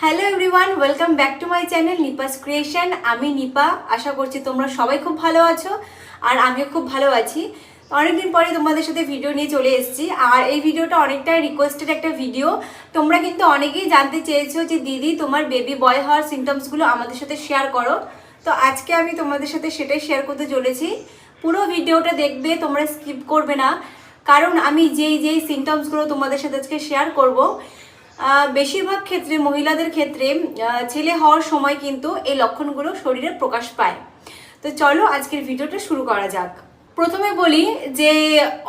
Hello everyone welcome back to my channel Nipa's creation আমি নিপা, আশা করছি তোমরা সবাই খুব ভালো আছো আর আমিও খুব ভালো আছি। অনেকদিন পরে তোমাদের সাথে ভিডিও নিয়ে চলে এসেছি আর এই ভিডিওটা অনেকটা রিকোয়েস্টেড একটা ভিডিও তোমরা কিন্তু অনেকেই জানতে চেয়েছো যে দিদি, তোমার বেবি বয় হওয়ার সিমটমসগুলো আমাদের সাথে শেয়ার করো। তো আজকে আমি তোমাদের সাথে সেটাই শেয়ার করতে চলেছি। পুরো ভিডিওটা দেখবে, তোমরা স্কিপ করবে না। কারণ আমি যেই যেই সিমটমসগুলো তোমাদের সাথে আজকে শেয়ার করব বেশিরভাগ ক্ষেত্রে, মহিলাদের ক্ষেত্রে ছেলে হওয়ার সময় কিন্তু এই লক্ষণগুলো শরীরে প্রকাশ পায়। তো চলো আজকের ভিডিওটা শুরু করা যাক। প্রথমে বলি যে,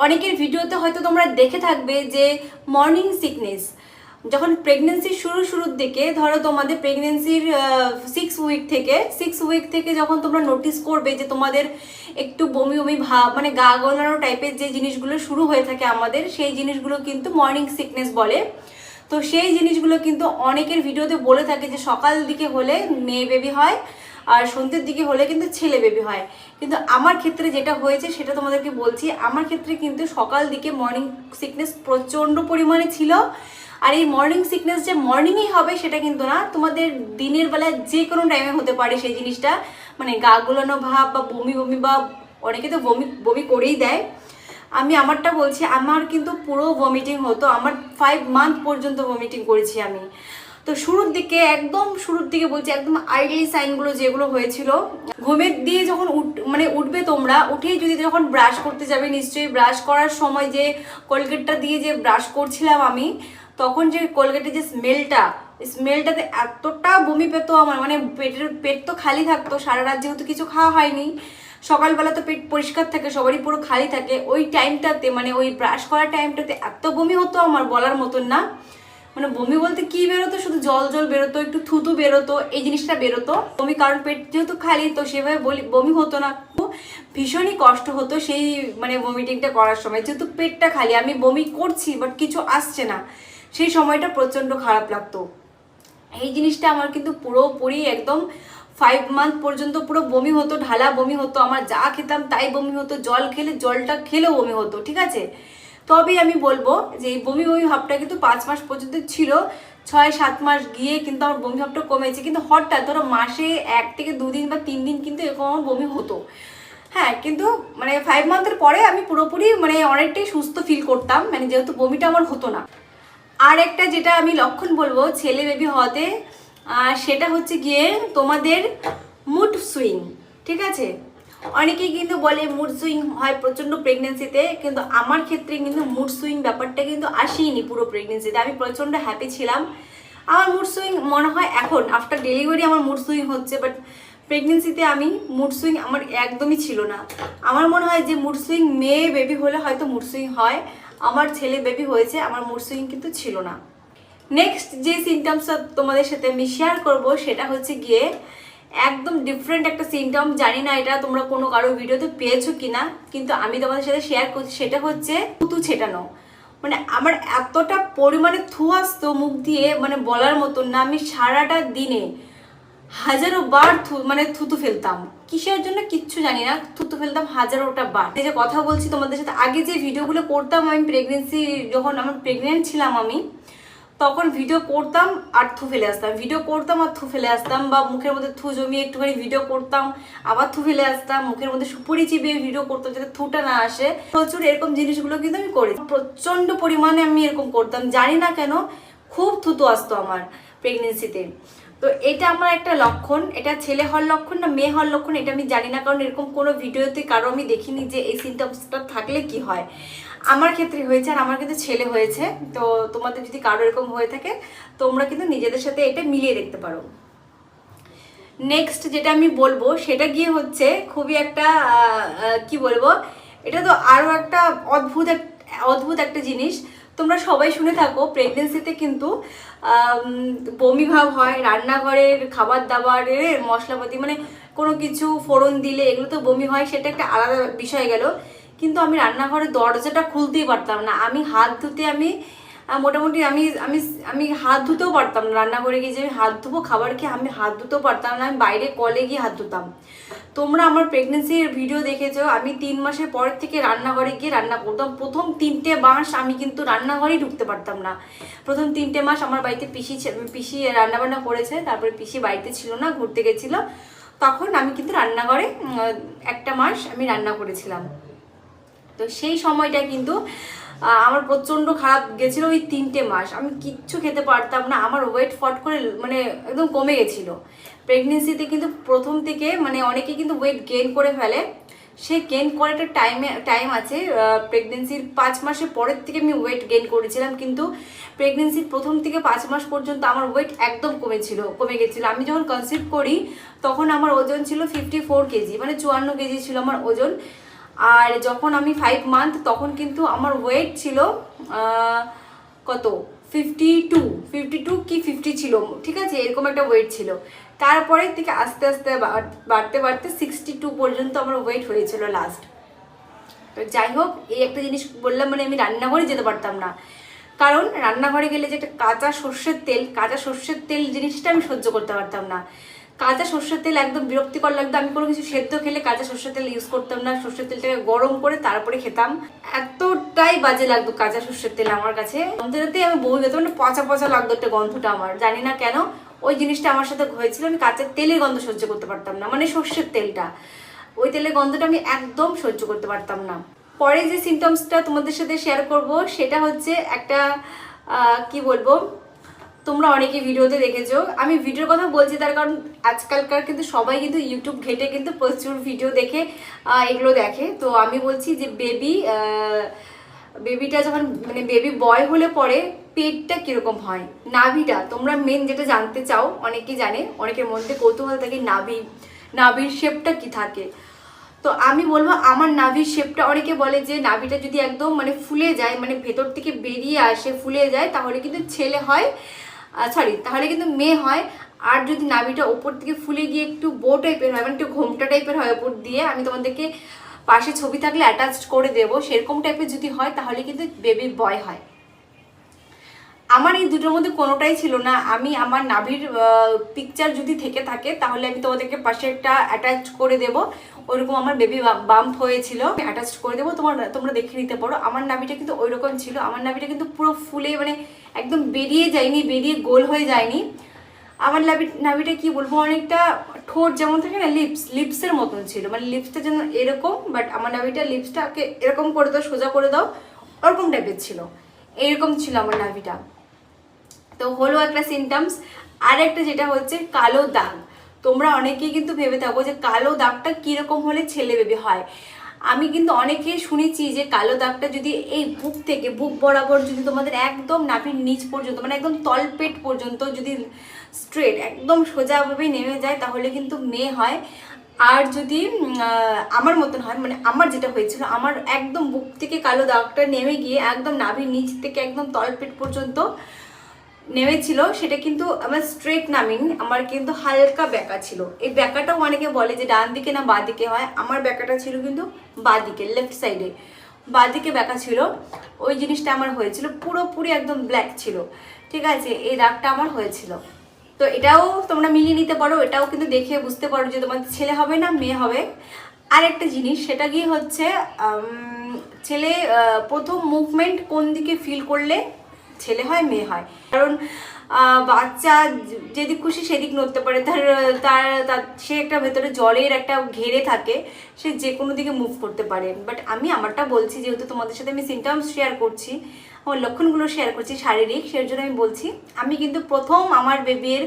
অনেকের ভিডিওতে হয়তো তোমরা দেখে থাকবে যে মর্নিং সিকনেস যখন প্রেগনেন্সির শুরু শুরুর দিকে, ধরো তোমাদের প্রেগনেন্সির সিক্স উইক থেকে সিক্স উইক থেকে যখন তোমরা নোটিস করবে যে তোমাদের একটু বমি বমি ভাব মানে গা গলানো টাইপের যে জিনিসগুলো শুরু হয়ে থাকে আমাদের, সেই জিনিসগুলো কিন্তু মর্নিং সিকনেস বলে। তো সেই জিনিসগুলো কিন্তু অনেকের ভিডিওতে বলে থাকে যে সকাল দিকে হলে মেয়ে বেবি হয় আর সন্ধ্যের দিকে হলে কিন্তু ছেলে বেবি হয়। কিন্তু আমার ক্ষেত্রে যেটা হয়েছে সেটা তোমাদেরকে বলছি, আমার ক্ষেত্রে কিন্তু সকাল দিকে মর্নিং সিকনেস প্রচণ্ড পরিমাণে ছিল। আর এই মর্নিং সিকনেস যে মর্নিংই হবে সেটা কিন্তু না, তোমাদের দিনের বেলা যে কোনো টাইমে হতে পারে সেই জিনিসটা। মানে গা গুলানো ভাব বা বমি বমি বা অনেকে তো বমি বমি করেই দেয়। আমি আমারটা বলছি, আমার কিন্তু পুরো ভমিটিং হতো, আমার ফাইভ মান্থ পর্যন্ত ভমিটিং করেছি আমি। তো শুরুর দিকে, একদম শুরুর দিকে বলছি, একদম আইডি সাইনগুলো যেগুলো হয়েছিল, ঘুমের দিয়ে যখন উঠ মানে উঠবে তোমরা, উঠেই যদি যখন ব্রাশ করতে যাবে, নিশ্চয়ই ব্রাশ করার সময় যে কোলগেটটা দিয়ে যে ব্রাশ করছিলাম আমি, তখন যে কোলগেটের যে স্মেলটা স্মেলটাতে এতটা বমি পেতো আমার মানে পেটের, পেট তো খালি থাকতো, সারা রাত যেহেতু কিছু খাওয়া হয়নি সকালবেলা তো পেট পরিষ্কার থাকে, সবারই পুরো খালি থাকে, ওই টাইমটাতে মানে ওই ব্রাশ করার টাইমটাতে এত বমি হতো আমার বলার মতন না। মানে বমি বলতে কি বেরোতো? শুধু জল জল বেরোতো, একটু থুতু বেরোতো, এই জিনিসটা বেরোতো। বমি কারণ পেট যেহেতু খালি, তো সেভাবে বলি, বমি হতো না। ভীষণই কষ্ট হতো সেই মানে ভমিটিংটা করার সময়। যেহেতু পেটটা খালি, আমি বমি করছি বাট কিছু আসছে না। সেই সময়টা প্রচণ্ড খারাপ লাগতো। এই জিনিসটা আমার কিন্তু পুরোপুরি একদম ফাইভ মান্থ পর্যন্ত পুরো বমি হতো, ঢালা বমি হতো, আমার যা খেতাম তাই বমি হতো, জল খেলে জলটা খেলেও বমি হতো, ঠিক আছে? তবে আমি বলব যে এই বমি বমি ভাবটা কিন্তু পাঁচ মাস পর্যন্ত ছিল, ছয়, সাত মাস গিয়ে কিন্তু আমার বমি ভাবটা কমেছে, কিন্তু হঠাৎ ধরো মাসে এক থেকে দুদিন বা তিন দিন কিন্তু এরকম আমার বমি হতো। হ্যাঁ কিন্তু মানে ফাইভ মান্থের পরে আমি পুরোপুরি মানে অনেকটাই সুস্থ ফিল করতাম মানে যেহেতু বমিটা আমার হতো না। আর একটা যেটা আমি লক্ষণ বলব, ছেলে বেবি হওয়াতে আর সেটা হচ্ছে গিয়ে তোমাদের মুড সুইং ঠিক আছে? অনেকেই কিন্তু বলে মুড সুইং হয় প্রচণ্ড প্রেগনেন্সিতে কিন্তু আমার ক্ষেত্রে কিন্তু মুড সুইং ব্যাপারটা কিন্তু আসেইনি পুরো প্রেগনেন্সিতে আমি প্রচণ্ড হ্যাপি ছিলাম। আমার মুড সুইং মনে হয় এখন আফটার ডেলিভারি আমার মুড সুইং হচ্ছে বাট প্রেগনেন্সিতে আমি মুড সুইং আমার একদমই ছিল না। আমার মনে হয় যে মুড সুইং মেয়ে বেবি হলে হয়তো মুড সুইং হয়, আমার ছেলে বেবি হয়েছে, আমার মুড সুইং কিন্তু ছিল না। নেক্সট যে সিমটমসটা তোমাদের সাথে আমি শেয়ার করব, সেটা হচ্ছে গিয়ে একদম ডিফারেন্ট একটা সিমটম জানি না এটা তোমরা কোনো কারও ভিডিওতে পেয়েছ কিনা, কিন্তু আমি তোমাদের সাথে শেয়ার করছি, সেটা হচ্ছে থুতু ছেটানো। মানে আমার এতটা পরিমাণে থু আসতো মুখ দিয়ে মানে বলার মতন না। আমি সারাটা দিনে হাজারো বার থু মানে থুতু ফেলতাম। কিসের জন্য কিচ্ছু জানি না। থুতু ফেলতাম হাজারোটা বার। যে কথা বলছি তোমাদের সাথে, আগে যে ভিডিওগুলো করতাম আমি প্রেগনেন্সি যখন আমার প্রেগনেন্ট ছিলাম আমি তখন ভিডিও করতাম আর থু ফেলে আসতাম। ভিডিও করতাম আর থু ফেলে আসতাম বা মুখের মধ্যে থু জমিয়ে একটুখানি ভিডিও করতাম, আবার থু ফেলে আসতাম, মুখের মধ্যে সুপুরি চিবিয়ে ভিডিও করতাম যাতে থুটা না আসে। প্রচুর এরকম জিনিসগুলো কিন্তু আমি করি। প্রচণ্ড পরিমাণে আমি এরকম করতাম। জানি না কেন, খুব থুতু আসতো আমার প্রেগনেন্সিতে তো এটা আমার একটা লক্ষণ, এটা ছেলে হওয়ার লক্ষণ না মেয়ে হওয়ার লক্ষণ এটা আমি জানি না, কারণ এরকম কোনো ভিডিওতে কারও আমি দেখিনি যে এই সিমটমসটা থাকলে কি হয়। আমার ক্ষেত্রে হয়েছে আর আমার কিন্তু ছেলে হয়েছে, তো তোমাদের যদি কারও এরকম হয়ে থাকে, তোমরা কিন্তু নিজেদের সাথে এটা মিলিয়ে দেখতে পারো। নেক্সট যেটা আমি বলব, সেটা গিয়ে হচ্ছে খুবই একটা কি বলব, এটা তো আরও একটা অদ্ভুত অদ্ভুত একটা জিনিস। তোমরা সবাই শুনে থাকো প্রেগনেন্সিতে কিন্তু বমি ভাব হয়, রান্নাঘরের খাবার দাবারের মশলাপাতি মানে কোনো কিছু ফোড়ন দিলে এগুলো তো বমি হয়, সেটা একটা আলাদা বিষয় গেল। কিন্তু আমি রান্নাঘরের দরজাটা খুলতেই পারতাম না। আমি হাত ধুতে আমি মোটামুটি আমি আমি আমি হাত ধুতেও পারতাম না। রান্নাঘরে গিয়ে যে আমি হাত ধুবো, খাবার খেয়ে আমি হাত ধুতেও পারতাম না। আমি বাইরে কলে গিয়ে হাত ধুতাম। তোমরা আমার প্রেগনেন্সির ভিডিও দেখেছ, আমি তিন মাসের পর থেকে রান্নাঘরে গিয়ে রান্না করতাম। প্রথম তিনটে মাস আমি কিন্তু রান্নাঘরেই ঢুকতে পারতাম না। প্রথম তিনটে মাস আমার বাড়িতে পিসি পিসি রান্নাবান্না করেছে, তারপরে পিসি বাড়িতে ছিল না, ঘুরতে গেছিল। তখন আমি কিন্তু রান্নাঘরে একটা মাস আমি রান্না করেছিলাম। তো সেই সময়টা কিন্তু আমার প্রচণ্ড খারাপ গেছিল ওই তিনটে মাস। আমি কিচ্ছু খেতে পারতাম না, আমার ওয়েট ফট করে মানে একদম কমে গেছিল। প্রেগনেন্সিতে কিন্তু প্রথম থেকে মানে অনেকে কিন্তু ওয়েট গেইন করে ফেলে। সে গেইন করাটা টাইমে টাইম আছে প্রেগনেন্সির পাঁচ মাসের পরের থেকে আমি ওয়েট গেইন করেছিলাম, কিন্তু প্রেগনেন্সির প্রথম থেকে পাঁচ মাস পর্যন্ত আমার ওয়েট একদম কমেছিল, কমে গেছিল। আমি যখন কনসিভ করি, তখন আমার ওজন ছিল ফিফটি ফোর কেজি মানে চুয়ান্ন কেজি ছিল আমার ওজন। আর যখন আমি ফাইভ মান্থ তখন কিন্তু আমার ওয়েট ছিল কত? ফিফটি টু ফিফটি টু কি ফিফটি ছিল? ঠিক আছে, এরকম একটা ওয়েট ছিল। তারপরে থেকে আস্তে আস্তে বাড়তে বাড়তে সিক্সটি টু পর্যন্ত আমার ওয়েট হয়েছিল লাস্ট তো যাই হোক, এই একটা জিনিস বললাম মানে আমি রান্নাঘরে যেতে পারতাম না। কারণ রান্নাঘরে গেলে যে একটা কাঁচা সর্ষের তেল, কাঁচা সর্ষের তেল জিনিসটা আমি সহ্য করতে পারতাম না। কাঁচা সর্ষের তেল একদম বিরক্তিকর লাগতো। আমি কোনো কিছু সেদ্ধ খেলে কাঁচা সর্ষের তেল ইউজ করতাম না। সর্ষের তেলটাকে গরম করে তারপরে খেতাম। এতটাই বাজে লাগতো কাঁচা সর্ষের তেল আমার কাছে। গন্ধটাতে আমি বই যেত মানে পচা পচা লাগতো একটা গন্ধটা আমার। জানি না কেন, ওই জিনিসটা আমার সাথে হয়েছিল। আমি কাঁচা তেলের গন্ধ সহ্য করতে পারতাম না মানে সর্ষের তেলটা। ওই তেলের গন্ধটা আমি একদম সহ্য করতে পারতাম না। পরে যে সিমটমসটা তোমাদের সাথে শেয়ার করব, সেটা হচ্ছে একটা কি বলব? তোমরা অনেকে ভিডিওতে দেখেছ। আমি ভিডিওর কথা বলছি তার কারণ আজকালকার কিন্তু সবাই কিন্তু ইউটিউব ঘেটে কিন্তু প্রচুর ভিডিও দেখে এগুলো দেখে। তো আমি বলছি যে বেবি বেবিটা যখন মানে বেবি বয় হলে পরে পেটটা কীরকম হয়? নাভিটা, তোমরা মেন যেটা জানতে চাও, অনেকেই জানে, অনেকের মধ্যে কৌতূহল থাকে নাভি, নাভির শেপটা কি থাকে? তো আমি বলব আমার নাভির শেপটা অনেকে বলে যে নাভিটা যদি একদম মানে ফুলে যায় মানে ভেতর থেকে বেরিয়ে আসে, ফুলে যায়, তাহলে কিন্তু ছেলে হয় সরি তাহলে কিন্তু মেয়ে হয়, আর যদি নাভিটা ওপর থেকে ফুলে গিয়ে একটু বো টাইপের হয় মানে একটু ঘোমটা টাইপের হয় ওপর দিয়ে, আমি তোমাদেরকে পাশে ছবি থাকলে অ্যাটাচড করে দেবো। সেরকম টাইপের যদি হয়, তাহলে কিন্তু বেবি বয় হয়। আমার এই দুটোর মধ্যে কোনোটাই ছিল না। আমি আমার নাভির পিকচার যদি থেকে থাকে, তাহলে আমি তোমাদেরকে পাশে একটা অ্যাটাচ করে দেব। ওইরকম আমার বেবি বাম্প হয়েছিল। অ্যাটাচ করে দেবো। তোমার, তোমরা দেখে নিতে পারো। আমার নাভিটা কিন্তু ওইরকম ছিল। আমার নাভিটা কিন্তু পুরো ফুলে মানে একদম বেরিয়ে যায়নি, বেরিয়ে গোল হয়ে যায়নি। আমার নাভি, নাভিটা কি বলব, অনেকটা ঠোঁট যেমন থাকে না লিপস লিপসের মতন ছিল। মানে লিপসটা যেন এরকম বাট আমার নাভিটা লিপসটাকে এরকম করে দাও, সোজা করে দাও, ওরকম টাইপের ছিল। এইরকম ছিল আমার নাভিটা। তো হলো একটা সিমটমস আর একটা যেটা হচ্ছে কালো দাগ। তোমরা অনেকেই কিন্তু ভেবে থাকো যে কালো দাগটা কীরকম হলে ছেলে বেবি হয়। আমি কিন্তু অনেকে শুনেছি যে কালো দাগটা যদি এই বুক থেকে, বুক বরাবর যদি তোমাদের একদম নাভির নিচ পর্যন্ত মানে একদম তলপেট পর্যন্ত যদি স্ট্রেট একদম সোজাভাবে নেমে যায়, তাহলে কিন্তু মেয়ে হয়। আর যদি আমার মতন হয় মানে আমার যেটা হয়েছিল, আমার একদম বুক থেকে কালো দাগটা নেমে গিয়ে একদম নাভির নিচ থেকে একদম তলপেট পর্যন্ত নেমেছিল, সেটা কিন্তু আমার স্ট্রেট নামিং আমার কিন্তু হালকা ব্যাকা ছিল। এই ব্যাকাটাও অনেকে বলে যে ডান দিকে না বাঁ দিকে হয়। আমার ব্যাকাটা ছিল কিন্তু বাঁ দিকে লেফট সাইডে বাঁ দিকে ব্যাকা ছিল। ওই জিনিসটা আমার হয়েছিল, পুরোপুরি একদম ব্ল্যাক ছিল। ঠিক আছে, এই দাগটা আমার হয়েছিল। তো এটাও তোমরা মিলিয়ে নিতে পারো, এটাও কিন্তু দেখে বুঝতে পারো যে তোমার ছেলে হবে না মেয়ে হবে। আর একটা জিনিস, সেটা গিয়ে হচ্ছে ছেলে প্রথম মুভমেন্ট কোন দিকে ফিল করলে ছেলে হয়, মেয়ে হয়। কারণ বাচ্চা যেদিক খুশি সেদিক নড়তে পারে। তার তার তার, সে একটা ভেতরে জলের একটা ঘেরে থাকে, সে যে কোনো দিকে মুভ করতে পারে। বাট আমি আমারটা বলছি, যেহেতু তোমাদের সাথে আমি সিমটমস শেয়ার করছি, আমার লক্ষণগুলো শেয়ার করছি শারীরিক সেই জন্য আমি বলছি, আমি কিন্তু প্রথম আমার বেবির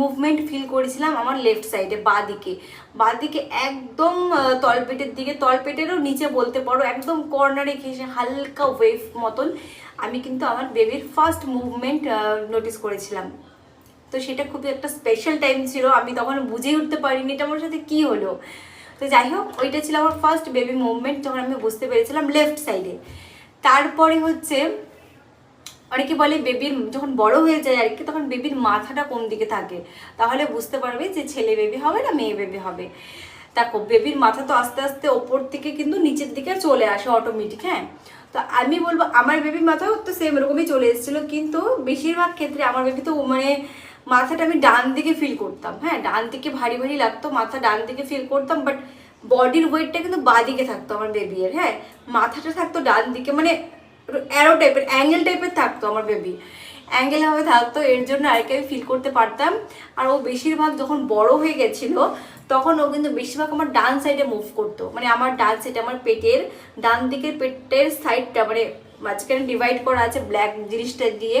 মুভমেন্ট ফিল করেছিলাম আমার লেফট সাইডে বাঁ দিকে বাঁ দিকে একদম তলপেটের দিকে, তলপেটেরও নিচে বলতে পারো, একদম কর্নারে ঘেসে হালকা ওয়েভ মতন আমি কিন্তু আমার বেবির ফার্স্ট মুভমেন্ট নোটিস করেছিলাম। তো সেটা খুবই একটা স্পেশাল টাইম ছিল, আমি তখন বুঝেই উঠতে পারিনি এটা আমার সাথে কী হলো। তো যাই হোক, ওইটা ছিল আমার ফার্স্ট বেবি মুভমেন্ট যখন আমি বুঝতে পেরেছিলাম লেফট সাইডে তারপরে হচ্ছে অনেকে বলে বেবির যখন বড় হয়ে যায় আর কি তখন বেবির মাথাটা কোন দিকে থাকে? তাহলে বুঝতে পারবে যে ছেলে বেবি হবে না মেয়ে বেবি হবে। দেখো বেবির মাথা তো আস্তে আস্তে ওপর থেকে কিন্তু নিচের দিকে চলে আসে অটোমেটিক হ্যাঁ? তো আমি বলব, আমার বেবির মাথাও তো সেম এরকমই চলে এসেছিল, কিন্তু বেশিরভাগ ক্ষেত্রে আমার বেবি তো মানে মাথাটা আমি ডান দিকে ফিল করতাম হ্যাঁ? ডান দিকে ভারী ভারী লাগতো, মাথা ডান দিকে ফিল করতাম বাট বডির ওয়েটটা কিন্তু বাঁ দিকে থাকতো আমার বেবির হ্যাঁ? মাথাটা থাকতো ডান দিকে মানে অ্যারো টাইপের অ্যাঙ্গেল টাইপের থাকতো আমার বেবি অ্যাঙ্গেল হবে থাকতো, এর জন্য আরেকে আমি ফিল করতে পারতাম। আর ও বেশিরভাগ যখন বড় হয়ে গেছিল, তখন ও কিন্তু বেশিরভাগ আমার ডান সাইডে মুভ করতো। মানে আমার ডান সাইডে আমার পেটের, ডান দিকের পেটের সাইডটা মানে মাঝখানে ডিভাইড করা আছে ব্ল্যাক জিনিসটা দিয়ে।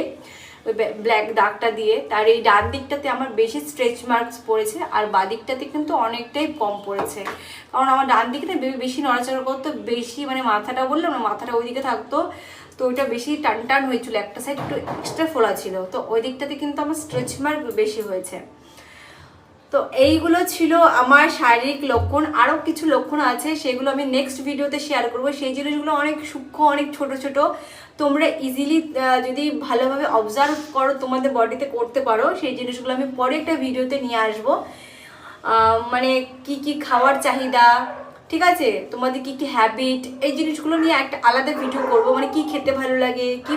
ওই ব্ল্যাক দাগটা দিয়ে। তার এই ডান দিকটাতে আমার বেশি স্ট্রেচ মার্কস পড়েছে, আর বাঁ দিকটাতে কিন্তু অনেকটাই কম পড়েছে। কারণ আমার ডান দিকটা বেশি নড়াচড়া করতো, বেশি মানে মাথাটা বললাম না, মাথাটা ওইদিকে থাকতো, তো ওইটা বেশি টান টান হয়েছিল। একটা সাইড একটু এক্সট্রা ফোলা ছিল, তো ওই দিকটাতে কিন্তু আমার স্ট্রেচ মার্ক বেশি হয়েছে। তো এইগুলো ছিল আমার শারীরিক লক্ষণ, আরও কিছু লক্ষণ আছে সেগুলো আমি নেক্সট ভিডিওতে শেয়ার করব। সেই জিনিসগুলো অনেক সূক্ষ্ম, অনেক ছোট ছোট। তোমরা ইজিলি যদি ভালোভাবে অবজার্ভ করো তোমাদের বডিতে করতে পারো, সেই জিনিসগুলো আমি পরে একটা ভিডিওতে নিয়ে আসব। মানে কি কি খাওয়ার চাহিদা, ঠিক আছে? তোমাদের কি কি হ্যাবিট এই জিনিসগুলো নিয়ে একটা আলাদা ভিডিও করব। মানে কি খেতে ভালো লাগে, কি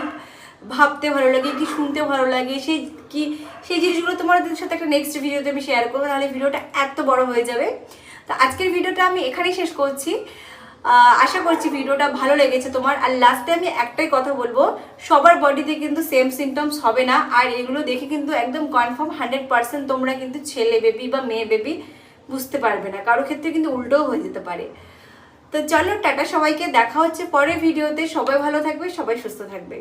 ভাবতে ভালো লাগে, কি শুনতে ভালো লাগে, সেই কি, সেই জিনিসগুলো তোমাদের সাথে একটা নেক্সট ভিডিওতে আমি শেয়ার করব, নাহলে ভিডিওটা এত বড় হয়ে যাবে। তো আজকের ভিডিওটা আমি এখানেই শেষ করছি। আশা করছি ভিডিওটা ভালো লেগেছে তোমার। আর লাস্টে আমি একটাই কথা বলব, সবার বডিতে কিন্তু সেম সিমটমস হবে না, আর এগুলো দেখে কিন্তু একদম কনফার্ম হান্ড্রেড পারসেন্ট তোমরা কিন্তু ছেলে বেবি বা মেয়ে বেবি বুঝতে পারবে না। কারও ক্ষেত্রে কিন্তু উল্টোও হয়ে যেতে পারে। তো চলো টাটা সবাইকে, দেখা হচ্ছে পরের ভিডিওতে সবাই ভালো থাকবে, সবাই সুস্থ থাকবে।